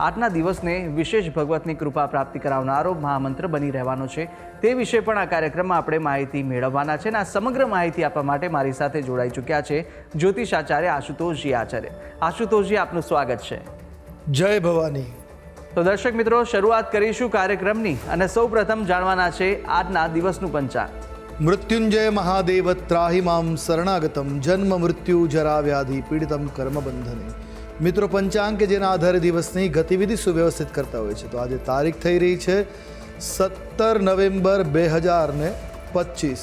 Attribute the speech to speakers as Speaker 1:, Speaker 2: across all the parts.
Speaker 1: આજના દિવસને વિશેષ ભગવતની કૃપા પ્રાપ્તિ કરાવનારો મહામંત્ર બની રહેવાનો છે. તે વિશે પણ આ કાર્યક્રમમાં આપણે માહિતી મેળવવાના છે અને આ સમગ્ર માહિતી આપવા માટે મારી સાથે જોડાઈ ચૂક્યા છે જ્યોતિષ આચાર્ય આશુતોષજી આચાર્ય. આશુતોષજી આપનું સ્વાગત છે.
Speaker 2: જય ભવાની.
Speaker 1: તો દર્શક મિત્રો શરૂઆત કરીશું કાર્યક્રમની અને સૌ પ્રથમ જાણવાના છે આજના દિવસનું પંચાંગ.
Speaker 2: મૃત્યુંજય મહાદેવ ત્રાહિમામ શરણાગતમ. જન્મ મૃત્યુ જરા વ્યાધિ પીડિતમ કર્મ બંધને. મિત્રો પંચાંગ કે જેના આધારે દિવસની ગતિવિધિ સુવ્યવસ્થિત કરતા હોય છે. તો આજે તારીખ થઈ રહી છે સત્તર નવેમ્બર બે હજાર ને પચીસ.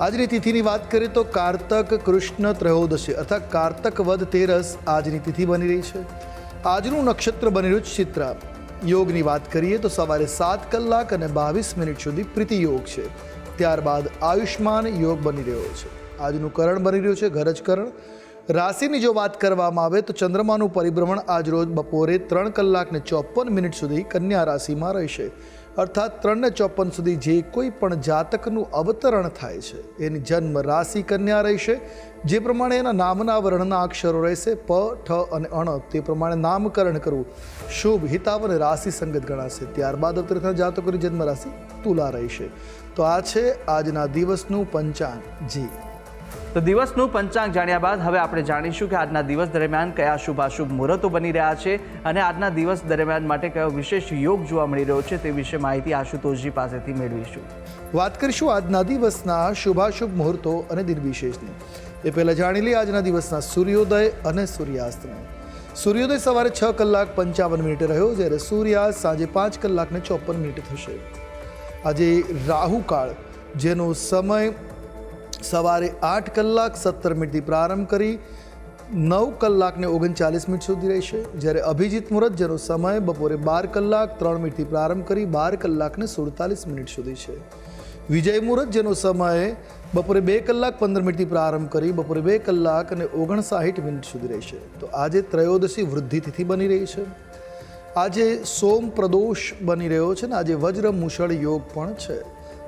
Speaker 2: આજની તિથિની વાત કરીએ તો કારતક કૃષ્ણ ત્રયોદશી અર્થાત કારતક વદ તેરસ આજની તિથિ બની રહી છે. આજનું નક્ષત્ર બની રહ્યું છે ચિત્રા. યોગની વાત કરીએ તો સવારે સાત કલાક અને બાવીસ મિનિટ સુધી પ્રીતિ યોગ છે. ત્યારબાદ આયુષ્માન યોગ બની રહ્યો છે. આજનું કરણ બની રહ્યું છે ગરજ કરણ. રાશિની જો વાત કરવામાં આવે તો ચંદ્રમાનું પરિભ્રમણ આજ રોજ બપોરે ત્રણ કલાકને ચોપન મિનિટ સુધી કન્યા રાશિમાં રહેશે. અર્થાત ત્રણને ચોપન સુધી જે કોઈ પણ જાતકનું અવતરણ થાય છે, એની જન્મ રાશિ કન્યા રહેશે. જે પ્રમાણે એના નામના વર્ણના અક્ષરો રહેશે, પ, ઠ અને અણ. તે પ્રમાણે નામકરણ કરવું શુભ હિતાવ અને રાશિ સંગત ગણાશે. ત્યારબાદ અવતરતા જાતકોની જન્મ રાશિ તુલા રહેશે. તો આ છે આજના દિવસનું પંચાંગ. જી.
Speaker 1: તો દિવસનું પંચાંગ જાણ્યા બાદ હવે આપણે જાણીશું કે આજના દિવસ દરમિયાન કયા શુભાશુભ મુહૂર્તો બની રહ્યા છે અને આજના દિવસ દરમિયાન માટે કયો વિશેષ યોગ જોવા મળી રહ્યો છે તે વિશે માહિતી આશુતોષજી પાસેથી મેળવીશું.
Speaker 2: વાત કરીશું આજના દિવસના શુભાશુભ મુહૂર્તો અને દિન વિશેષની એ પહેલાં જાણી લઈએ આજના દિવસના સૂર્યોદય અને સૂર્યાસ્તને. સૂર્યોદય સવારે છ કલાક પંચાવન મિનિટે રહ્યો, જ્યારે સૂર્યાસ્ત સાંજે પાંચ કલાકને ચોપન મિનિટ થશે. આજે રાહુકાળ, જેનો સમય સવારે આઠ કલાક સત્તર મિનિટથી પ્રારંભ કરી નવ કલાકને ઓગણચાલીસ મિનિટ સુધી રહેશે. જ્યારે અભિજીત મુહૂર્ત જેનો સમય બપોરે બાર કલાક ત્રણ મિનિટથી પ્રારંભ કરી બાર કલાકને સુડતાલીસ મિનિટ સુધી છે. વિજય મુહૂર્ત જેનો સમય બપોરે બે કલાક પંદર મિનિટથી પ્રારંભ કરી બપોરે બે કલાક અને ઓગણસાઠ મિનિટ સુધી રહેશે. તો આજે ત્રયોદશી વૃદ્ધિ તિથિ બની રહી છે. આજે સોમ પ્રદોષ બની રહ્યો છે ને આજે વજ્ર મુષળ યોગ પણ છે.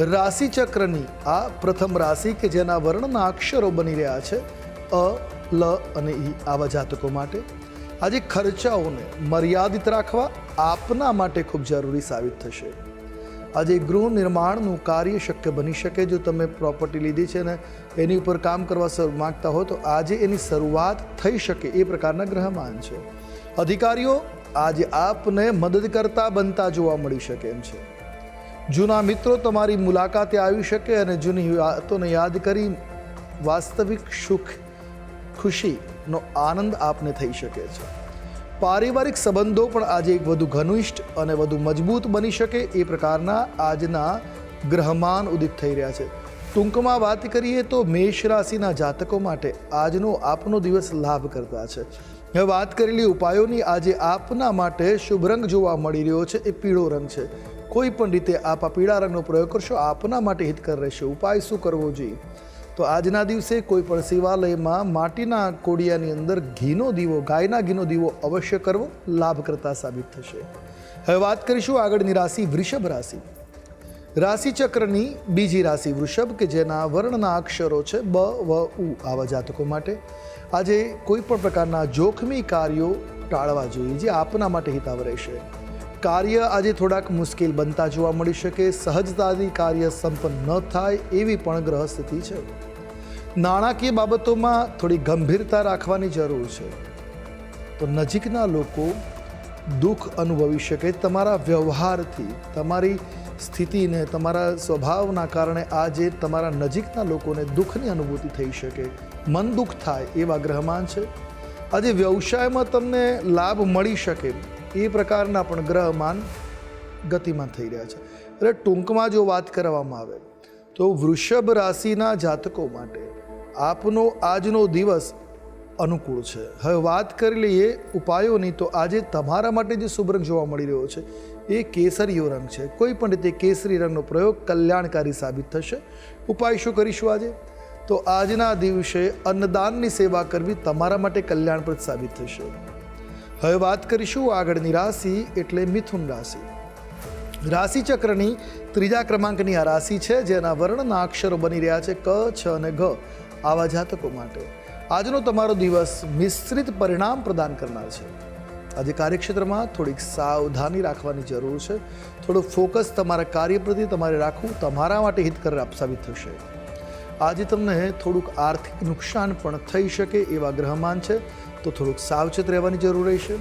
Speaker 2: રાશિ ચક્રની આ પ્રથમ રાશિ કે જેના વર્ણના અક્ષરો બની રહ્યા છે, અ, લ અને ઈ આવા જાતકો માટે. આજે ખર્ચાઓને મર્યાદિત રાખવા આપના માટે ખૂબ જરૂરી સાબિત થશે. આજે ગૃહ નિર્માણનું કાર્ય શક્ય બની શકે, જો તમે પ્રોપર્ટી લીધી છે ને એની ઉપર કામ કરવા માંગતા હો, તો આજે એની શરૂઆત થઈ શકે એ પ્રકારના ગ્રહમાન છે. અધિકારીઓ, આજે આપને મદદ કરતા બનતા જોવા મળી શકે એમ છે. જૂના મિત્રો, તમારી મુલાકાતે આવી શકે અને જૂની વાતોને યાદ કરી વાસ્તવિક સુખ, ખુશીનો આનંદ આપને થઈ શકે છે. પારિવારિક સંબંધો પણ આજે વધુ ઘનિષ્ઠ અને વધુ મજબૂત બની શકે એ પ્રકારના આજના ગ્રહમાન ઉદિત થઈ રહ્યા છે. ટૂંકમાં વાત કરીએ તો મેષ રાશિના જાતકો માટે આજનો આપનો દિવસ લાભ કરતા છે. હવે વાત કરેલી ઉપાયોની આજે આપના માટે શુભ રંગ જોવા મળી રહ્યો છે. એ પીળો રંગ છે. કોઈ પણ રીતે આપ આ પીળા રંગનો પ્રયોગ કરશો, આપના માટે હિતકર રહેશે. ઉપાય શું કરવો જોઈએ? તો આજના દિવસે કોઈ પણ શિવાલયમાં માટીના કોડિયાની અંદર ઘીનો દીવો, ગાયના ઘીનો દીવો અવશ્ય કરવો લાભકર્તા સાબિત થશે. હવે વાત કરીશું આગળની રાશિ વૃષભ રાશિ. રાશિચક્રની બીજી રાશિ વૃષભ કે જેના વર્ણના અક્ષરો છે બ, વ, ઉ આવા જાતકો માટે. આજે કોઈ પણ પ્રકારના જોખમી કાર્યો ટાળવા જોઈએ, જે આપના માટે હિતાવ રહેશે. કાર્ય આજે થોડાક મુશ્કેલ બનતા જોવા મળી શકે. સહજતાથી કાર્ય સંપન્ન ન થાય એવી પણ ગ્રહ સ્થિતિ છે. નાણાકીય બાબતોમાં થોડી ગંભીરતા રાખવાની જરૂર છે. તો નજીકના લોકો દુઃખ અનુભવી શકે તમારા વ્યવહારથી, તમારી સ્થિતિને, તમારા સ્વભાવના કારણે આજે તમારા નજીકના લોકોને દુઃખની અનુભૂતિ થઈ શકે. મન દુઃખ થાય એવા ગ્રહમાન છે. આજે વ્યવસાયમાં તમને લાભ મળી શકે. એ પ્રકારના પણ ગ્રહમાન ગતિમાન થઈ રહ્યા છે. એટલે ટૂંકમાં જો વાત કરવામાં આવે, તો વૃષભ રાશિના જાતકો માટે આપનો આજનો દિવસ અનુકૂળ છે. હવે વાત કરી લઈએ ઉપાયોની, તો આજે તમારા માટે જે શુભ રંગ જોવા મળી રહ્યો છે, એ કેસરીયો રંગ છે. કોઈ પણ રીતે કેસરી રંગનો પ્રયોગ કલ્યાણકારી સાબિત થશે. ઉપાય શું કરીશું આજે? તો આજના દિવસે અન્નદાનની સેવા કરવી તમારા માટે કલ્યાણપ્રદ સાબિત થશે. હવે વાત કરીશું આગળની રાશિ એટલે મિથુન રાશિ. રાશિચક્રની ત્રીજા ક્રમાંકની આ રાશિ છે, જેના વર્ણના અક્ષરો બની રહ્યા છે ક, છ અને ઘ આવા જાતકો માટે. આજનો તમારો દિવસ મિશ્રિત પરિણામ પ્રદાન કરનાર છે. આજે કાર્યક્ષેત્રમાં થોડીક સાવધાની રાખવાની જરૂર છે. થોડું ફોકસ તમારા કાર્ય પ્રતિ તમારે રાખવું તમારા માટે હિતકર સાબિત થશે. આજે તમને થોડુંક આર્થિક નુકસાન પણ થઈ શકે એવા ગ્રહમાન છે. તો થોડુંક સાવચેત રહેવાની જરૂર રહેશે.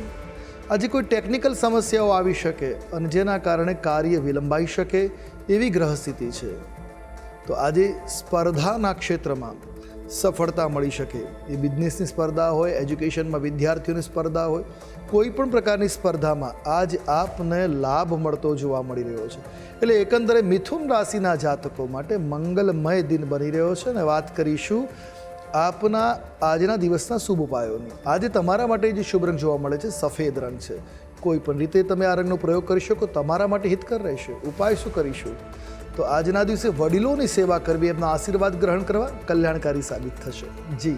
Speaker 2: આજે કોઈ ટેકનિકલ સમસ્યાઓ આવી શકે અને જેના કારણે કાર્ય વિલંબાઈ શકે એવી ગ્રહસ્થિતિ છે. તો આજે સ્પર્ધાના ક્ષેત્રમાં સફળતા મળી શકે. એ બિઝનેસની સ્પર્ધા હોય એજ્યુકેશનમાં વિદ્યાર્થીઓની સ્પર્ધા હોય, કોઈ પણ પ્રકારની સ્પર્ધામાં આજ આપને લાભ મળતો જોવા મળી રહ્યો છે. એટલે એકંદરે મિથુન રાશિના જાતકો માટે મંગલમય દિન બની રહ્યો છે. અને વાત કરીશું આપના આજના દિવસના શુભ ઉપાયોની. આજે તમારા માટે જે શુભ રંગ જોવા મળે છે, સફેદ રંગ છે. કોઈ પણ રીતે તમે આ રંગનો પ્રયોગ કરી શકો, તમારા માટે હિતકર રહેશે. ઉપાય શું કરીશું? તો આજના દિવસે વડીલોની સેવા કરવી, એમના આશીર્વાદ ગ્રહણ કરવા કલ્યાણકારી સાબિત થશે. જી.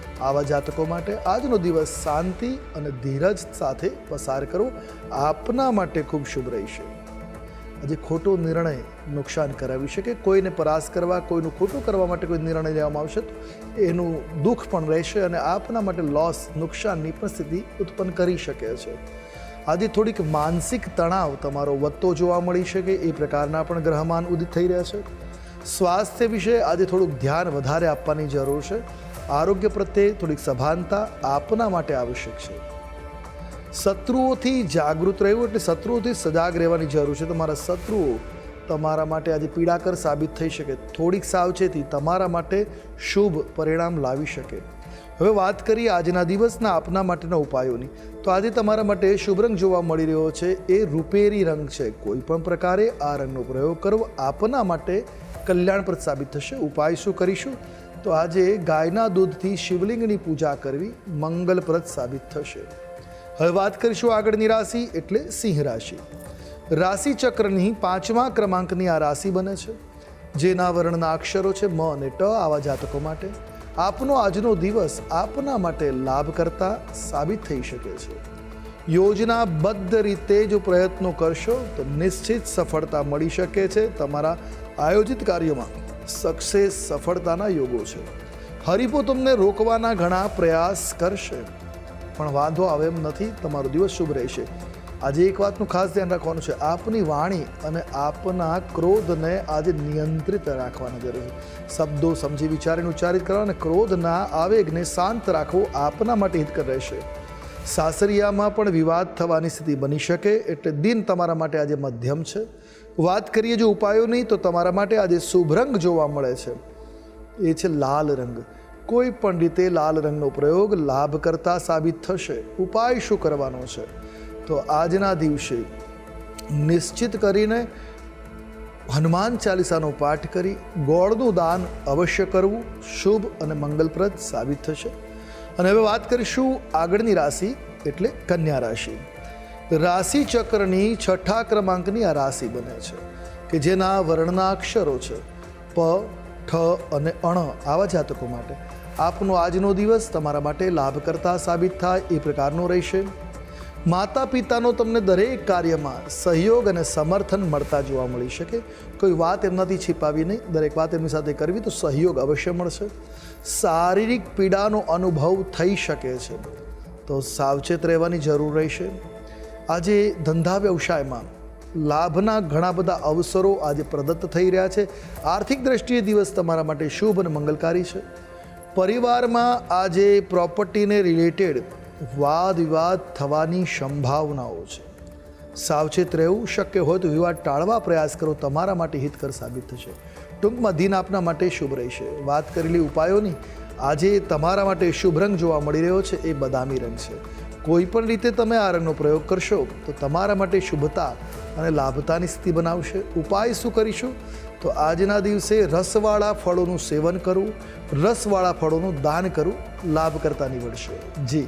Speaker 2: આવા જાતકો માટે આજનો દિવસ શાંતિ અને ધીરજ સાથે પસાર કરવો આપના માટે ખૂબ શુભ રહેશે. આજે ખોટો નિર્ણય નુકસાન કરાવી શકે. કોઈને પરાસ કરવા, કોઈનું ખોટું કરવા માટે કોઈ નિર્ણય લેવામાં આવશે તો એનું દુઃખ પણ રહેશે અને આપના માટે લોસ નુકસાનની પણ સ્થિતિ ઉત્પન્ન કરી શકે છે. આજે થોડીક માનસિક તણાવ તમારો વધતો જોવા મળી શકે. એ પ્રકારના પણ ગ્રહમાન ઉદિત થઈ રહ્યા છે. સ્વાસ્થ્ય વિશે આજે થોડુંક ધ્યાન વધારે આપવાની જરૂર છે. આરોગ્ય પ્રત્યે થોડીક સભાનતા આપના માટે આવશ્યક છે. શત્રુઓથી જાગૃત રહેવું એટલે શત્રુઓથી સજાગ રહેવાની જરૂર છે. તમારા શત્રુઓ તમારા માટે આજે પીડાકર સાબિત થઈ શકે. થોડીક સાવચેતી તમારા માટે શુભ પરિણામ લાવી શકે. હવે વાત કરીએ આજના દિવસના આપના માટેના ઉપાયોની. તો આજે તમારા માટે શુભ રંગ જોવા મળી રહ્યો છે. એ રૂપેરી રંગ છે. કોઈ પણ પ્રકારે આ રંગનો પ્રયોગ કરવો આપના માટે કલ્યાણપ્રદ સાબિત થશે. ઉપાય શું કરીશું? તો આજે ગાયના દૂધથી શિવલિંગની પૂજા કરવી મંગલપ્રદ સાબિત થશે. હવે વાત કરીશું આગળની રાશિ એટલે સિંહ રાશિ. રાશિ ચક્રની પાંચમા ક્રમાંકની આ રાશિ બને છે. જેના વર્ણના અક્ષરો છે મ અને ટ આવા જાતકો માટે. આપનો આજનો દિવસ આપના માટે લાભકર્તા સાબિત થઈ શકે છે. યોજનાબદ્ધ રીતે જો પ્રયત્નો કરશો તો નિશ્ચિત સફળતા મળી શકે છે તમારા આયોજિત કાર્યોમાં. સક્સેસ સફળતાના યોગો છે. હરીફો તમને રોકવાના ઘણા પ્રયાસ કરશે. પણ વાંધો આવે એમ નથી, તમારો દિવસ શુભ રહેશે. આજે એક વાતનું ખાસ ધ્યાન રાખવાનું છે. આપની વાણી અને આપના ક્રોધને આજે નિયંત્રિત રાખવાની જરૂર છે. શબ્દો, સમજી વિચારીને ઉચ્ચારિત કરવા અને ક્રોધના આવેગને શાંત રાખવો આપના માટે હિતકર રહેશે. સાસરિયામાં પણ વિવાદ થવાની સ્થિતિ બની શકે, એટલે દિન તમારા માટે આજે મધ્યમ છે. વાત કરીએ જો ઉપાયોની, તો તમારા માટે આજે શુભ રંગ જોવા મળે છે. એ છે લાલ રંગ. કોઈ પણ રીતે લાલ રંગનો પ્રયોગ લાભ કરતા સાબિત થશે. ઉપાય શું કરવાનો છે? તો આજના દિવસે નિશ્ચિત કરીને હનુમાન ચાલીસાનો પાઠ કરી ગોળનું દાન અવશ્ય કરવું શુભ અને મંગલપ્રદ સાબિત થશે. અને હવે વાત કરીશું આગળની રાશિ, એટલે કન્યા રાશિ. રાશિ ચક્રની છઠ્ઠા ક્રમાંકની આ રાશિ બને છે, કે જેના વર્ણના અક્ષરો છે, પ, ઠ અને અણ આવા જાતકો માટે. આપનો આજનો દિવસ તમારા માટે લાભકર્તા સાબિત થાય એ પ્રકારનો રહેશે. માતા પિતાનો તમને દરેક કાર્યમાં સહયોગ અને સમર્થન મળતા જોવા મળી શકે. કોઈ વાત એમનાથી छिપાવી નહીં, દરેક વાત એમની સાથે કરવી તો સહયોગ અવશ્ય મળશે. શારીરિક પીડાનો અનુભવ થઈ શકે છે, તો સાવચેત રહેવાની જરૂર રહેશે. આજે ધંધા વ્યવસાયમાં લાભના ઘણા બધા અવસરો આજે પ્રદત્ત થઈ રહ્યા છે. આર્થિક દ્રષ્ટિએ દિવસ તમારા માટે શુભ અને મંગલકારી છે. પરિવારમાં આજે પ્રોપર્ટીને રિલેટેડ વાદ વિવાદ થવાની સંભાવનાઓ છે. સાવચેત રહેવું શક્ય હોય તો વિવાદ ટાળવા પ્રયાસ કરો, તમારા માટે હિતકર સાબિત થશે. ટૂંકમાં દિન આપના માટે શુભ રહેશે. વાત કરેલી ઉપાયોની આજે તમારા માટે શુભ રંગ જોવા મળી રહ્યો છે. એ બદામી રંગ છે. કોઈ પણ રીતે તમે આ રંગનો પ્રયોગ કરશો, તો તમારા માટે શુભતા અને લાભતાની સ્થિતિ બનાવશે. ઉપાય શું કરીશું? તો આજના દિવસે રસવાળા ફળોનું સેવન કરવું, રસવાળા ફળોનું દાન કરવું લાભકર્તા નીવડશે. જી.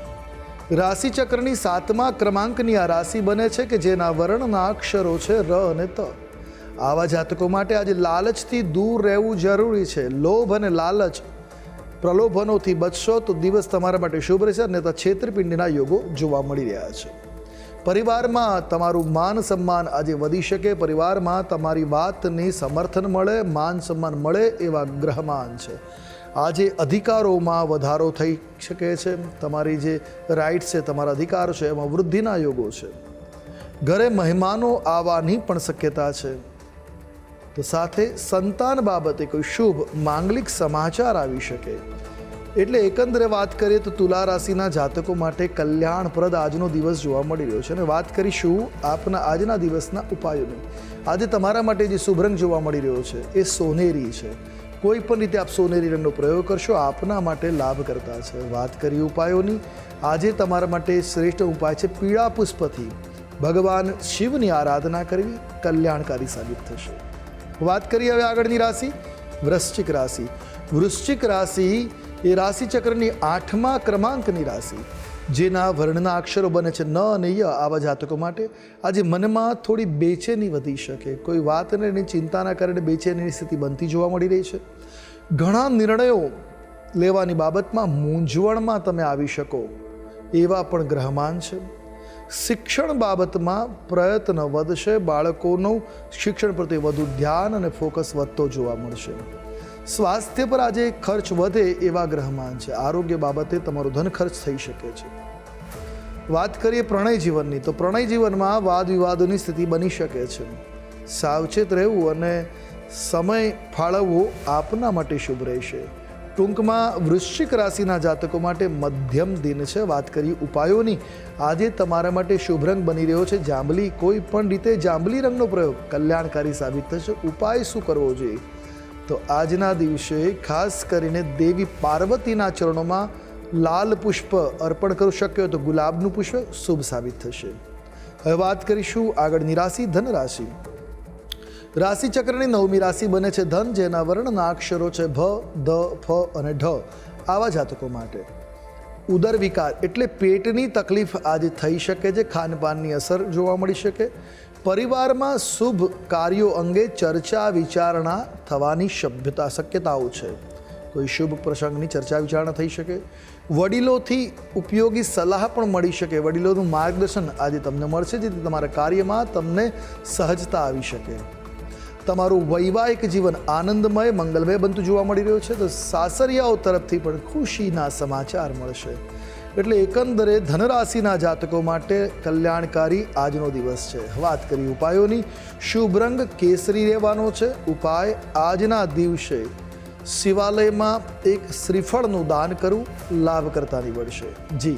Speaker 2: રાશિ ચક્રની સાતમા ક્રમાંકની આ રાશિ બને છે કે જેના વર્ણના અક્ષરો છે ર અને ત. આવા જાતકો માટે આજે લાલચથી દૂર રહેવું જરૂરી છે. લોભ અને લાલચ પ્રલોભનોથી બચશો તો દિવસ તમારા માટે શુભ રહેશે અને છેતરપિંડીના યોગો જોવા મળી રહ્યા છે. પરિવારમાં તમારું માન સન્માન આજે વધી શકે. પરિવારમાં તમારી વાતની સમર્થન મળે, માન સન્માન મળે એવા ગ્રહમાન છે. આજે અધિકારોમાં વધારો થઈ શકે છે. તમારી જે રાઇટ્સ છે, તમારા અધિકાર છે, એમાં વૃદ્ધિના યોગો છે. ઘરે મહેમાનો આવવાની પણ શક્યતા છે. તો સાથે સંતાન બાબતે કોઈ શુભ માંગલિક સમાચાર આવી શકે. એટલે એકંદરે વાત કરીએ તો તુલા રાશિના જાતકો માટે કલ્યાણપ્રદ આજનો દિવસ જોવા મળી રહ્યો છે. અને વાત કરીશું આપના આજના દિવસના ઉપાયોની. આજે તમારા માટે જે શુભ રંગ જોવા મળી રહ્યો છે, એ સોનેરી છે. કોઈ પણ રીતે આપ સોનેરી રંગનો પ્રયોગ કરશો, આપના માટે લાભ કરતા છે. વાત કરી ઉપાયોની, આજે તમારા માટે શ્રેષ્ઠ ઉપાય છે પીળા પુષ્પથી. ભગવાન શિવની આરાધના કરવી કલ્યાણકારી સાબિત થશે. વાત કરીએ હવે આગળની રાશિ, વૃશ્ચિક રાશિ. વૃશ્ચિક રાશિ એ રાશિચક્રની આઠમા ક્રમાંકની રાશિ. જેના વર્ણના અક્ષરો બને છે ન અને ય આવા જાતકો માટે. આજે મનમાં થોડી બેચેની વધી શકે. કોઈ વાતને એની ચિંતાના કારણે બેચેનીની સ્થિતિ બનતી જોવા મળી રહી છે. ઘણા નિર્ણયો લેવાની બાબતમાં મૂંઝવણમાં તમે આવી શકો. એવા પણ ગ્રહમાન છે. શિક્ષણ બાબતમાં પ્રયત્ન વધશે. બાળકોનું શિક્ષણ પ્રત્યે વધુ ધ્યાન અને ફોકસ વધતો જોવા મળશે. સ્વાસ્થ્ય પર આજે ખર્ચ વધે એવા ગ્રહમાન છે. આરોગ્ય બાબતે તમારો ધન ખર્ચ થઈ શકે છે. વાત કરીએ પ્રણય જીવનની, તો પ્રણય જીવનમાં વાદ વિવાદોની સ્થિતિ બની શકે છે. સાવચેત રહેવું અને સમય ફાળવવો આપના માટે શુભ રહેશે. ટૂંકમાં, વૃશ્ચિક રાશિના જાતકો માટે મધ્યમ દિન છે. વાત કરીએ ઉપાયોની, આજે તમારા માટે શુભ રંગ બની રહ્યો છે. જાંબલી, કોઈ પણ રીતે જાંબલી રંગનો પ્રયોગ કલ્યાણકારી સાબિત થશે. ઉપાય શું કરવો જોઈએ? તો આજના દિવસે ખાસ કરીને દેવી પાર્વતીના ચરણોમાં લાલ પુષ્પ અર્પણ કરું શક્ય તો ગુલાબનું પુષ્પ શુભ સાબિત થશે. હવે વાત કરીશું આગળની રાશિ ધન રાશિ રાશિ ચક્રની નવમી રાશિ બને છે ધન, જેના વર્ણના અક્ષરો છે ભ ધ ફ અને ઢ, આવા જાતકો માટે. ઉદર વિકાર એટલે પેટની તકલીફ આજે થઈ શકે છે, ખાનપાનની અસર જોવા મળી શકે. પરિવારમાં શુભ કાર્યો અંગે ચર્ચા વિચારણા થવાની સભ્યતા શક્યતાઓ છે. કોઈ શુભ પ્રસંગની ચર્ચા વિચારણા થઈ શકે. વડીલોથી ઉપયોગી સલાહ પણ મળી શકે. વડીલોનું માર્ગદર્શન આજે તમને મળશે, જેથી તમારા કાર્યમાં તમને સહજતા આવી શકે. તમારું વૈવાહિક જીવન આનંદમય, મંગલમય બનતું જોવા મળી રહ્યું છે. તો સાસરિયાઓ તરફથી પણ ખુશીના સમાચાર મળશે. એટલે એકંદરે ધનરાશિના જાતકો માટે કલ્યાણકારી આજનો દિવસ છે. વાત કરી ઉપાયોની. શુભ રંગ કેસરી રહેવાનો છે. ઉપાય આજના દિવસે શિવાલયમાં એક શ્રીફળનું દાન કરવું લાભકર્તા નીવડશે. જી.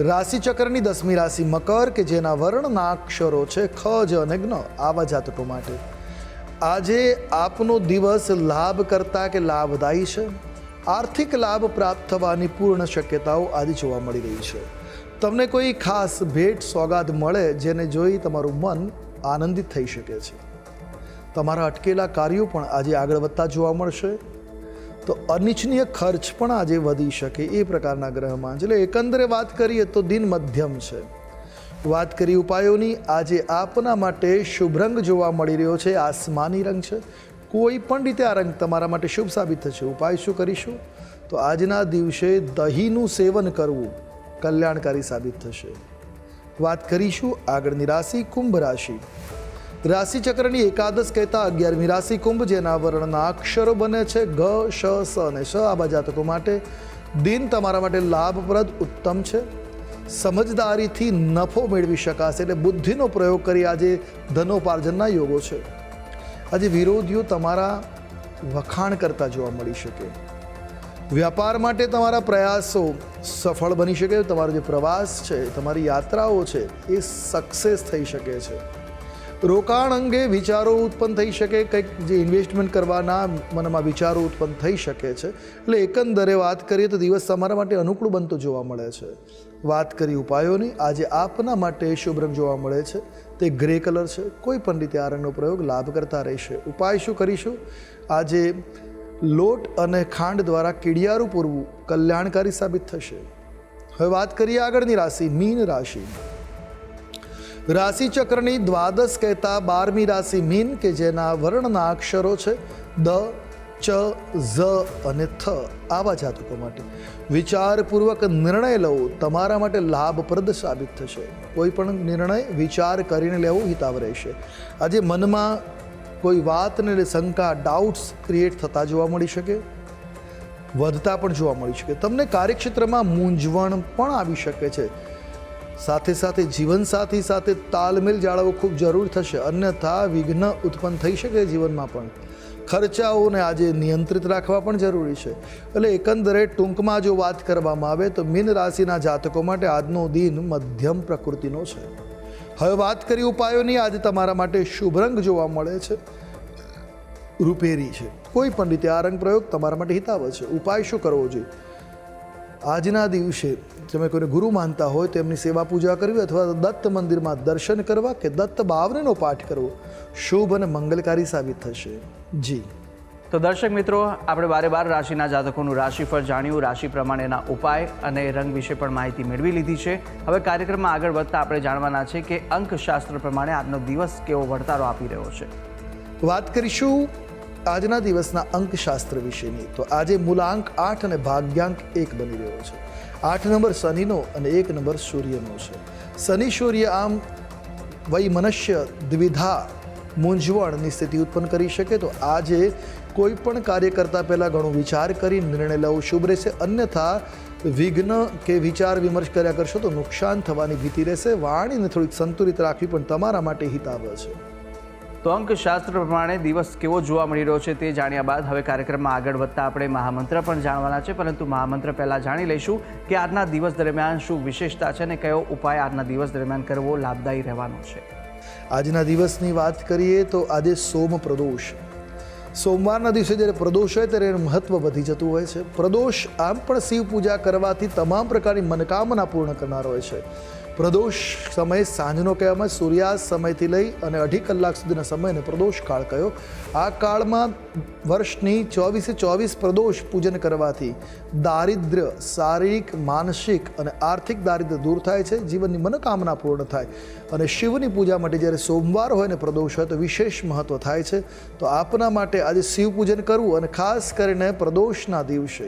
Speaker 2: રાશિ ચક્રની દસમી રાશિ મકર, કે જેના વર્ણના અક્ષરો છે ખ જ અને જ્ઞ આવા જાતકો માટે. આજે આપનો દિવસ લાભ કરતા કે લાભદાયી છે? આર્થિક લાભ પ્રાપ્ત થવાની પૂર્ણ શક્યતાઓ આજે જોવા મળી રહી છે. તમને કોઈ ખાસ ભેટ, સોગાદ મળે જેને જોઈ તમારું મન આનંદિત થઈ શકે છે. તમારા અટકેલા કાર્યો પણ આજે આગળ વધતા જોવા મળશે. તો અનિચ્છનીય ખર્ચ પણ આજે વધી શકે એ પ્રકારના ગ્રહમાં. એટલે એકંદરે વાત કરીએ તો દિન મધ્યમ છે. વાત કરી ઉપાયોની, આજે આપના માટે શુભ રંગ જોવા મળી રહ્યો છે, આસમાની રંગ છે. કોઈ પણ રીતે આ રંગ તમારા માટે શુભ સાબિત થશે. ઉપાય શું કરીશું? તો આજના દિવસે દહીંનું સેવન કરવું કલ્યાણકારી સાબિત થશે. વાત કરીશું આગળની રાશિ, કુંભ રાશિ. રાશિ ચક્રની એકાદશ કહેતા અગિયારમી રાશિ કુંભ, જેના વર્ણના અક્ષરો બને છે ગ શ, સ અને શ. આવા જાતકો માટે દિન તમારા માટે લાભપ્રદ ઉત્તમ છે. સમજદારીથી નફો મેળવી શકાશે એટલે બુદ્ધિનો પ્રયોગ કરી આજે ધનોપાર્જનના યોગો છે. આજે વિરોધીઓ તમારા વખાણ કરતા જોવા મળી શકે. વ્યાપાર માટે તમારા પ્રયાસો સફળ બની શકે. તમારો જે પ્રવાસ છે, તમારી યાત્રાઓ છે, એ સક્સેસ થઈ શકે છે. રોકાણ અંગે વિચારો ઉત્પન્ન થઈ શકે, કંઈક જે ઇન્વેસ્ટમેન્ટ કરવાના મનમાં વિચારો ઉત્પન્ન થઈ શકે છે. એટલે એકંદરે વાત કરીએ તો દિવસ તમારા માટે અનુકૂળ બનતો જોવા મળે છે. વાત કરી ઉપાયોની, આજે આપના માટે શુભ રંગ જોવા મળે છે. તે ગ્રે કલર છે. કોઈ પણ રીતે આ રંગનો પ્રયોગ લાભ કરતા રહેશે. ઉપાય શું કરીશું? આજે લોટ અને ખાંડ દ્વારા કીડિયારું પૂરવું કલ્યાણકારી સાબિત થશે. હવે વાત કરીએ આગળની રાશિ, મીન રાશિ. રાશિ ચક્રની દ્વાદશ કહેતા બારમી રાશિ મીન કે જેના વર્ણના અક્ષરો છે દ, ચ, ઝ અને થ આવા જાતકો માટે. વિચારપૂર્વક નિર્ણય લેવો તમારા માટે લાભપ્રદ સાબિત થશે. કોઈ પણ નિર્ણય વિચાર કરીને લેવો હિતાવ રહેશે. આજે મનમાં કોઈ વાતને શંકા ડાઉટ્સ ક્રિએટ થતા જોવા મળી શકે. વધતા પણ જોવા મળી શકે. તમને કાર્યક્ષેત્રમાં મૂંઝવણ પણ આવી શકે છે. સાથે સાથે જીવનસાથી સાથે તાલમેલ જાળવવો ખૂબ જરૂર થશે. અન્યથા વિઘ્ન ઉત્પન્ન થઈ શકે જીવનમાં પણ. ખર્ચાઓને આજે નિયંત્રિત રાખવા પણ જરૂરી છે. એટલે એકંદરે ટૂંકમાં જો વાત કરવામાં આવે તો મીન રાશિના જાતકો માટે આજનો દિન મધ્યમ પ્રકૃતિનો છે. હવે વાત કરી ઉપાયોની. આજે તમારા માટે શુભ રંગ જોવા મળે છે. રૂપેરી છે. કોઈ પણ રીતે આ રંગ પ્રયોગ તમારા માટે હિતાવ છે. ઉપાય શું કરવો જોઈએ? આજના દિવસે તમે કોઈને ગુરુ માનતા હોય તો એમની સેવા પૂજા કરવી અથવા દત્ત મંદિરમાં દર્શન કરવા કે દત્ત બાવરેનો પાઠ કરવો શુભ અને મંગલકારી સાબિત થશે. જી.
Speaker 1: તો દર્શક મિત્રો આપણે બારે બાર રાશિના જાતકોનું રાશિફળ જાણ્યું રાશિ પ્રમાણેના ઉપાય અને રંગ વિશે પણ માહિતી મેળવી લીધી છે. હવે કાર્યક્રમમાં આગળ વધતા આપણે જાણવાના છે કે અંકશાસ્ત્ર પ્રમાણે આજનો દિવસ કેવો વળતારો આપી રહ્યો છે.
Speaker 2: વાત કરીશું આજના દિવસના અંકશાસ્ત્ર વિશેની. તો આજે મૂલાંક આઠ અને ભાગ્યાંક એક બની રહ્યો છે. આઠ નંબર શનિનો અને એક નંબર સૂર્યનો છે. શનિ, સૂર્ય આમ વય મનુષ્ય દ્વિધા મૂંઝવણની સ્થિતિ ઉત્પન્ન કરી શકે તો આજે કોઈ પણ કાર્ય કરતાં પહેલાં ઘણો વિચાર કરી નિર્ણય લેવો શુભ રહેશે. અન્યથા વિઘ્ન કે વિચાર વિમર્શ કર્યા કરશો તો નુકસાન થવાની ભીતિ રહેશે. વાણીને થોડીક સંતુલિત રાખવી પણ તમારા માટે હિતાવહ છે.
Speaker 1: તો અંકશાસ્ત્ર પ્રમાણે દિવસ કેવો જોવા મળી રહ્યો છે તે જાણ્યા બાદ હવે કાર્યક્રમમાં આગળ વધતા આપણે મહામંત્ર પણ જાણવાના છે, પરંતુ મહામંત્ર પહેલાં જાણી લઈશું કે આજના દિવસ દરમિયાન શું વિશેષતા છે અને કયો ઉપાય આજના દિવસ દરમિયાન કરવો લાભદાયી રહેવાનો છે.
Speaker 2: આજના દિવસની વાત કરીએ તો આજે સોમ પ્રદોષ. સોમવારના દિવસે જ્યારે પ્રદોષ હોય ત્યારે એનું મહત્વ વધી જતું હોય છે. પ્રદોષ આમ પણ શિવ પૂજા કરવાથી તમામ પ્રકારની મનોકામના પૂર્ણ કરનાર હોય છે. પ્રદોષ સમય સાંજનો કહેવામાં સૂર્યાસ્ત સમયથી લઈ અને અઢી કલાક સુધીના સમયને પ્રદોષ કાળ કયો? આ કાળમાં વર્ષની ચોવીસે ચોવીસ પ્રદોષ પૂજન કરવાથી દારિદ્ર્ય, શારીરિક, માનસિક અને આર્થિક દારિદ્ર્ય દૂર થાય છે, જીવનની મનોકામના પૂર્ણ થાય અને શિવની પૂજા માટે જ્યારે સોમવાર હોય ને પ્રદોષ હોય તો વિશેષ મહત્ત્વ થાય છે. તો આપના માટે આજે શિવ પૂજન કરવું અને ખાસ કરીને પ્રદોષના દિવસે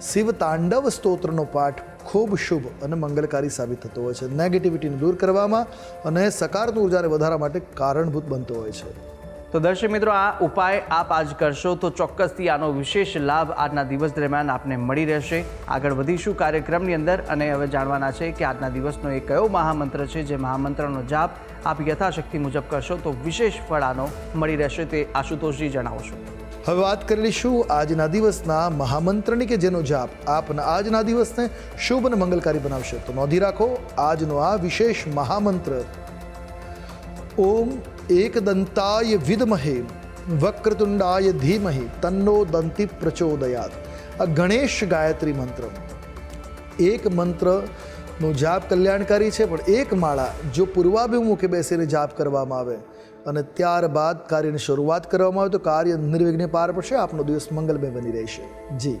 Speaker 2: શિવ તાંડવ સ્તોત્રનો પાઠ ખૂબ શુભ અને મંગલકારી સાબિત થતો હોય છે. નેગેટિવિટીને દૂર કરવામાં અને સકારાત્મક ઉર્જાને વધારવા માટે કારણભૂત બનતો હોય છે.
Speaker 1: તો દર્શક મિત્રો, આ ઉપાય આપ આજ કરશો તો ચોક્કસથી આનો વિશેષ લાભ આજના દિવસ દરમિયાન આપને મળી રહેશે. આગળ વધીશું કાર્યક્રમની અંદર અને હવે જાણવાના છે કે આજના દિવસનો એ કયો મહામંત્ર છે જે મહામંત્રનો જાપ આપ યથાશક્તિ મુજબ કરશો તો વિશેષ ફળ આનો મળી રહેશે તે આશુતોષજી જણાવશો.
Speaker 2: હવે વાત કરી લઈશું આજના દિવસના મહામંત્રની કે જેનો જાપ આપના આજના દિવસને શુભ અને મંગલકારી બનાવશે. તો નોંધી રાખો, આજનો આ વિશેષ મહામંત્ર. ઓમ એકદંતાય વિદમહે, વક્રતુંડાય ધીમહિ, તન્નો દંતી પ્રચોદયાત. આ ગણેશ ગાયત્રી મંત્ર. એક મંત્રનો જાપ કલ્યાણકારી છે, પણ એક માળા જો પૂર્વાભિમુખે બેસીને જાપ કરવામાં આવે અને ત્યારબાદ કાર્યની શરૂઆત કરવામાં આવે, તો કાર્ય નિર્વિઘ્ને પાર પડશે, આપનો દિવસ મંગલમય બની રહેશે. જી.